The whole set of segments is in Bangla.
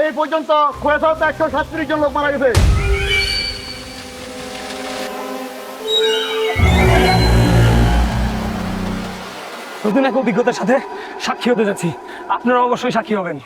এই পর্যন্ত একশো সাতত্রিশ জন লোক মারা গেছে। নতুন এক অভিজ্ঞতার সাথে সাক্ষী হতে যাচ্ছি। আপনারা অবশ্যই সাক্ষী হবেন।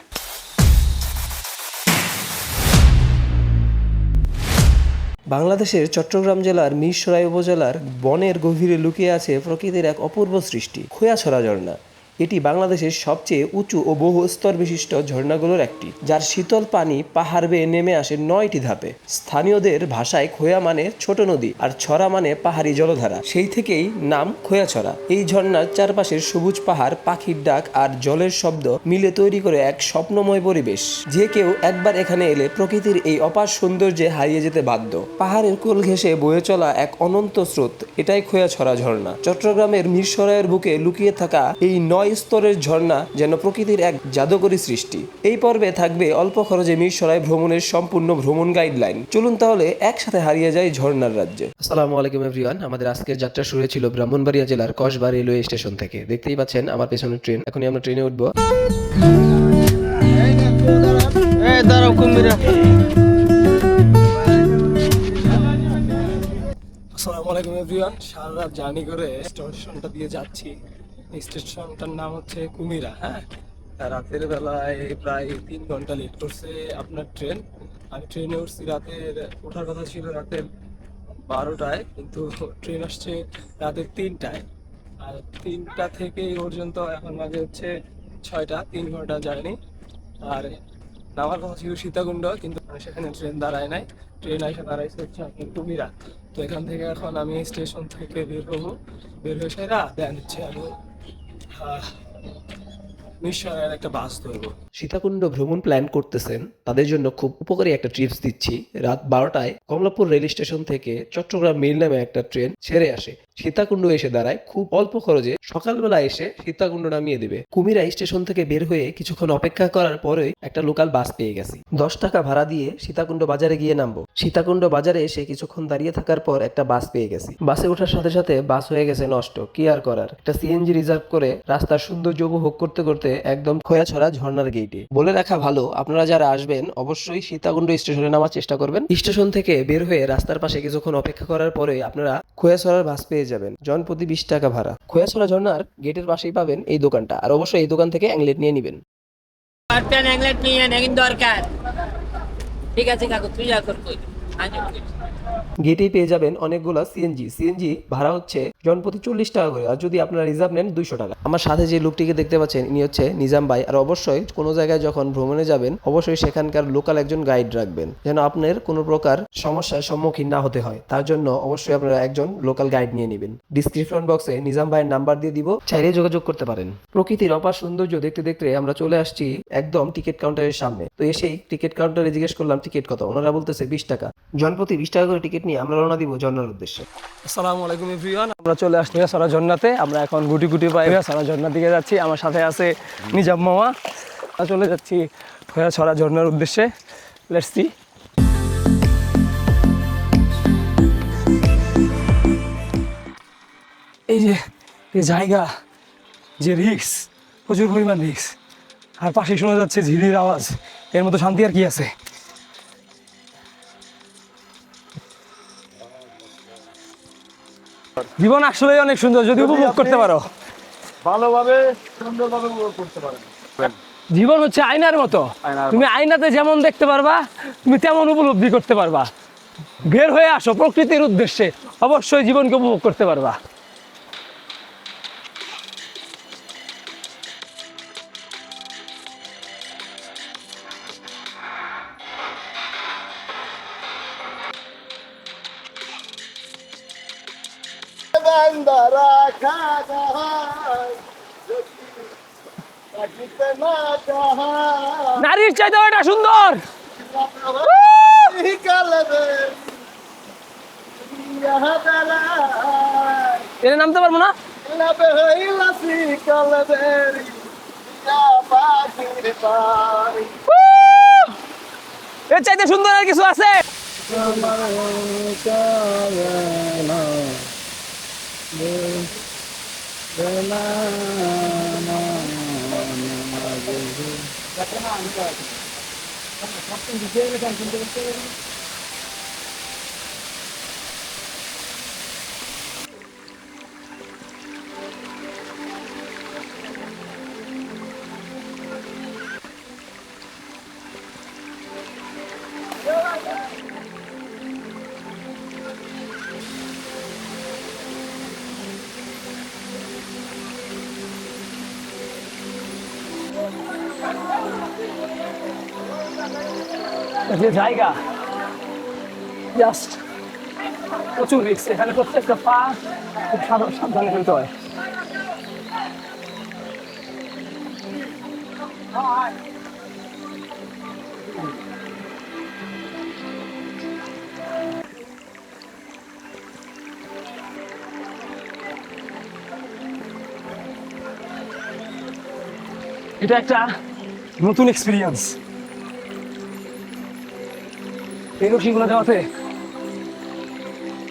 বাংলাদেশের চট্টগ্রাম জেলার মিরসরাই উপজেলার বনের গভীরে লুকিয়ে আছে প্রকৃতির এক অপূর্ব সৃষ্টি খোয়াছড়া ঝর্ণা। এটি বাংলাদেশের সবচেয়ে উঁচু ও বহু স্তর বিশিষ্ট ঝর্ণাগুলোর একটি, যার শীতল পানি পাহাড় বেয়ে নেমে আসে নয়টি ধাপে। স্থানীয়দের ভাষায় খোয়া মানে ছোট নদী আর ছড়া মানে পাহাড়ি জলধারা। সেই থেকেই নাম খোয়াছড়া। এই ঝর্ণার চারপাশের সবুজ পাহাড়, পাখির ডাক আর জলের শব্দ মিলে তৈরি করে এক স্বপ্নময় পরিবেশ। যে কেউ একবার এখানে এলে প্রকৃতির এই অপার সৌন্দর্যে হারিয়ে যেতে বাধ্য। পাহাড়ের কোল ঘেঁষে বয়ে চলা এক অনন্ত স্রোত। এটাই খোয়াছড়া ঝর্ণা। চট্টগ্রামের মিরসরাইয়ের বুকে লুকিয়ে থাকা এই নয় স্তরের ঝর্ণা যেন প্রকৃতির এক জাদুকরী সৃষ্টি। এই পর্বে থাকবে অল্প খরচে মিরসরাই ভ্রমণের সম্পূর্ণ ভ্রমণ গাইডলাইন। চলুন তাহলে একসাথে হারিয়ে যায় ঝর্ণার রাজ্যে। আসসালামু আলাইকুম এভরিওয়ান আমাদের আজকের যাত্রা শুরু হয়েছিল ব্রাহ্মণবাড়িয়া জেলার কসবা রেলওয়ে স্টেশন থেকে। দেখতেই পাচ্ছেন আমার পেছনে ট্রেন এখনই আমরা ট্রেনে উঠবো। আসসালামু আলাইকুম এভরিওয়ান সারা রাত জার্নি করে স্টেশনটা দিয়ে যাচ্ছি। স্টেশনটার নাম হচ্ছে কুমিরা হ্যাঁ? রাতের বেলায় প্রায় তিন ঘণ্টা লেট করছে আপনার ট্রেন আমি ট্রেনে উঠছি রাতের, ওঠার কথা ছিল রাতের বারোটায়, কিন্তু ট্রেন আসছে রাতের তিনটায়। আর তিনটা থেকে পর্যন্ত এখন মাঝে হচ্ছে ছয়টা, তিন ঘণ্টা যায়নি আর নামার কথা ছিল সীতাকুণ্ড, কিন্তু সেখানে ট্রেন দাঁড়ায় নাই। ট্রেন আসে দাঁড়াইছে হচ্ছে আপনার কুমিরা। তো এখান থেকে এখন আমি স্টেশন থেকে বের হব। বের হয়ে সেরা দেন হচ্ছে আমি আহ, মিশনের একটা বাস ধরবো সীতাকুণ্ড ভ্রমণ প্ল্যান করতেছেন। তাদের জন্য খুব উপকারী একটা ট্রিপস দিচ্ছি। রাত বারোটায় কমলাপুর রেল স্টেশন থেকে চট্টগ্রাম মেল নামে একটা ট্রেন ছেড়ে আসে। সীতাকুণ্ড এসে দাঁড়ায়। খুব অল্প খরচে সকালবেলা এসে সীতাকুণ্ড নামিয়ে দেবে। কুমিরা স্টেশন থেকে বের হয়ে কিছুক্ষণ অপেক্ষা করার পরে একটা লোকাল বাস পেয়ে গেছি। দশ টাকা ভাড়া দিয়ে সীতাকুণ্ড বাজারে গিয়ে নামবো। সীতাকুণ্ড বাজারে এসে কিছুক্ষণ দাঁড়িয়ে থাকার পর একটা বাস পেয়ে গেছি। বাসে ওঠার সাথে সাথে বাস হয়ে গেছে নষ্ট। কি আর করার? একটা সিএনজি রিজার্ভ করে রাস্তার সৌন্দর্য উপভোগ করতে করতে একদম খোয়াছড়া ঝর্ণার গেটে বলে রাখা ভালো, আপনারা যারা আসবেন, অবশ্যই সীতাকুণ্ড স্টেশনে নামার চেষ্টা করবেন। স্টেশন থেকে বের হয়ে রাস্তার পাশে কিছুক্ষণ অপেক্ষা করার পরে আপনারা খোয়াছড়ার বাস পেয়ে যাবেন। জন প্রতি বিশ টাকা ভাড়া। খোয়াছড়া ঝর্ণার গেটের পাশেই পাবেন এই দোকানটা। আর অবশ্যই এই দোকান থেকে অ্যাংলেট নিয়ে নেবেন। দরকার। ঠিক আছে কাকু, তুই যা গেটেই পেয়ে যাবেন অনেকগুলো সিএনজি সিএনজি ভাড়া হচ্ছে জন প্রতি চল্লিশ টাকা করে। আর যদি আপনারা রিজার্ভ নেন দুইশো টাকা। আমার সাথে যে লোকটিকে দেখতে পাচ্ছেন, ইনি হচ্ছে নিজাম ভাই। আর অবশ্যই কোনো জায়গায় যখন ভ্রমণে যাবেন, অবশ্যই সেখানকার লোকাল একজন গাইড রাখবেন। যেন আপনার কোনো প্রকার সমস্যার সম্মুখীন না হতে হয়। তার জন্য অবশ্যই আপনারা একজন লোকাল গাইড নিয়ে নেবেন। ডিসক্রিপশন বক্সে নিজাম ভাইয়ের নাম্বার দিয়ে দিব। চাইলে যোগাযোগ করতে পারেন। প্রকৃতির অপার সৌন্দর্য দেখতে দেখতে আমরা চলে আসছি একদম টিকিট কাউন্টারের সামনে। তো এসেই টিকিট কাউন্টারে জিজ্ঞেস করলাম টিকিট কত? ওনারা বলতেছে, বিশ টাকা। জনপ্রতি বিশ টাকা করে টিকিট নিয়ে আমরা রওনা দিব জন্নার উদ্দেশ্যে। আসসালামু আলাইকুম এভরিওয়ান, আমরা চলে আসছি সারা ঝর্ণাতে। আমরা এখন গুটি গুটি পাই সারা ঝর্ণার দিকে যাচ্ছি। আমার সাথে আছে নিজাম মামা। চলে যাচ্ছি ছড়া ঝর্ণার উদ্দেশ্যে। লেটস সি এই যে জায়গা, যে রিক্স প্রচুর পরিমাণ রিক্স আর পাশে শোনা যাচ্ছে ঝিরির আওয়াজ। এর মতো শান্তি আর কি আছে? জীবন আসলে অনেক সুন্দর যদি উপভোগ করতে পারো। ভালোভাবে সুন্দরভাবে উপভোগ করতে পারো জীবন হচ্ছে আয়নার মতো। তুমি আয়নাতে যেমন দেখতে পারবা তুমি তেমন উপলব্ধি করতে পারবা। বের হয়ে আসো প্রকৃতির উদ্দেশ্যে। অবশ্যই জীবনকে উপভোগ করতে পারবা। নারীর চাইতে এটা সুন্দর। কালবে ইহা বেলায় এর নামতে পারব না? লাবে হইলাসি কালবেরি anzeigen. Macht denn die Serie dann so ein bisschen? যে জায়গা জাস্ট প্রচুর রিক্স এখানে প্রত্যেকটা পা খুব সাবধান ফেলতে হয়। এটা একটা নতুন এক্সপিরিয়েন্স এই রশিগুলো দেওয়াতে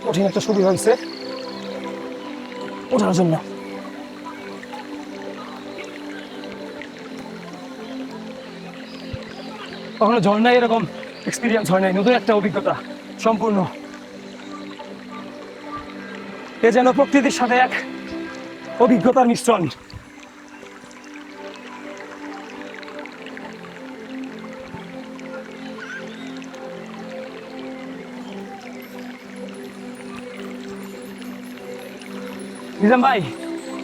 কঠিন একটা সুবিধা হয়েছে ওঠার জন্য। কখনো ঝর্ণায় এরকম এক্সপিরিয়েন্স হয় নাই। নতুন একটা অভিজ্ঞতা, সম্পূর্ণ। এ যেন প্রকৃতির সাথে এক অভিজ্ঞতার মিশ্রণ। নিজাম ভাই,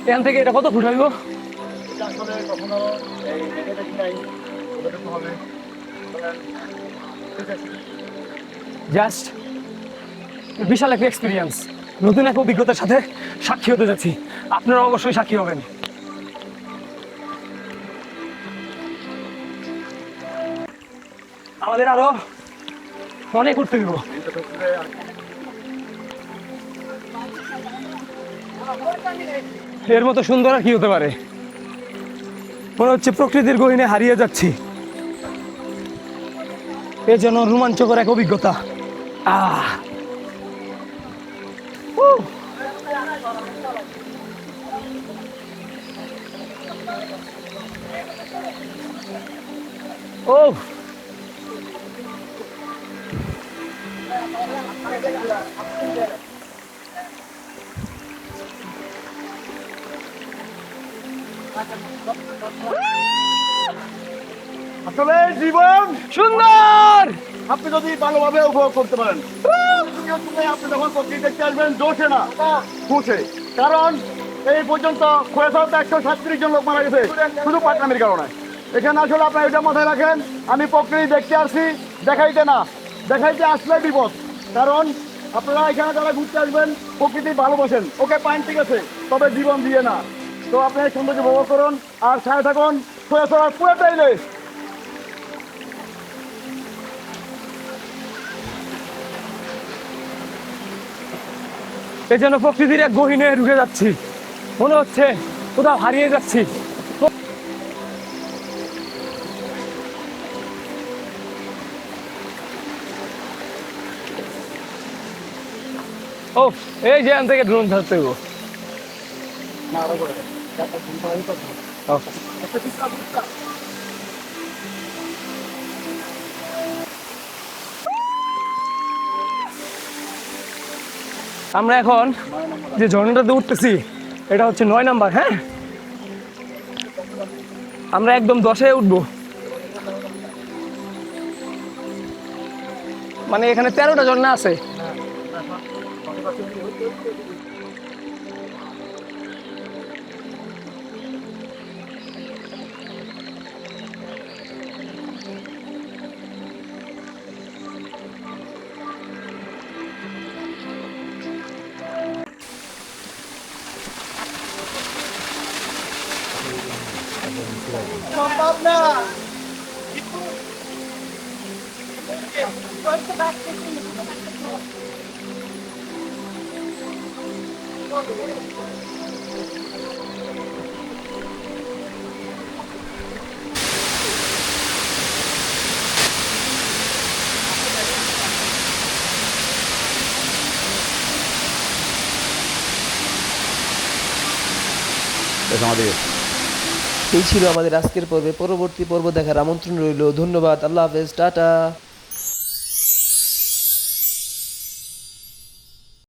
এখান থেকে এটা কত ফুট হইব? জাস্ট বিশাল একটা এক্সপিরিয়েন্স নতুন এক অভিজ্ঞতার সাথে সাক্ষী হতে যাচ্ছি। আপনারা অবশ্যই সাক্ষী হবেন। আমাদের আরও অনেক উঠতে দিব এর মতো সুন্দর আর কি হতে পারে? মনে হচ্ছে প্রকৃতির গহিনে হারিয়ে যাচ্ছি। এ যেন রোমাঞ্চকর এক অভিজ্ঞতা। আহ! উহ। ওহ আসলে জীবন সুন্দর। আপনি যদি ভালোভাবে উপভোগ করতে পারেন। আপনি যখন প্রকৃতি দেখতে আসবেন, জোশে না, খুশে। কারণ এই পর্যন্ত খোয়াশাতে একশো সাতত্রিশ জন লোক মারা গেছে, শুধু পাটনামির কারণে। এখানে আসলে আপনার এটা মাথায় রাখেন, আমি প্রকৃতি দেখতে আসছি দেখাইতে না। দেখাইতে আসলে বিপদ। কারণ আপনারা এখানে যারা ঘুরতে আসবেন, প্রকৃতি ভালোবাসেন। ওকে পাইন ঠিক আছে, তবে জীবন দিয়ে না। তো আপনি এই সৌন্দর্য উপভোগ করুন আর সাথে থাকুন। খোয়াশার পুরোটাই নেই এ যেন প্রকৃতির এক গহিনে ঢুকে যাচ্ছি। মনে হচ্ছে কোথাও হারিয়ে যাচ্ছি। ও এই যে থেকে ড্রোন ধরতে গো আমরা এখন যে ঝর্ণাটাতে উঠতেছি, এটা হচ্ছে নয় নাম্বার হ্যাঁ? আমরা একদম দশে উঠবো। মানে এখানে তেরোটা ঝর্ণা আছে। 再上一遍。এই ছিল আমাদের আজকের পর্বে। পরবর্তী পর্ব দেখার আমন্ত্রণ রইল। ধন্যবাদ। আল্লাহ হাফেজ। টাটা।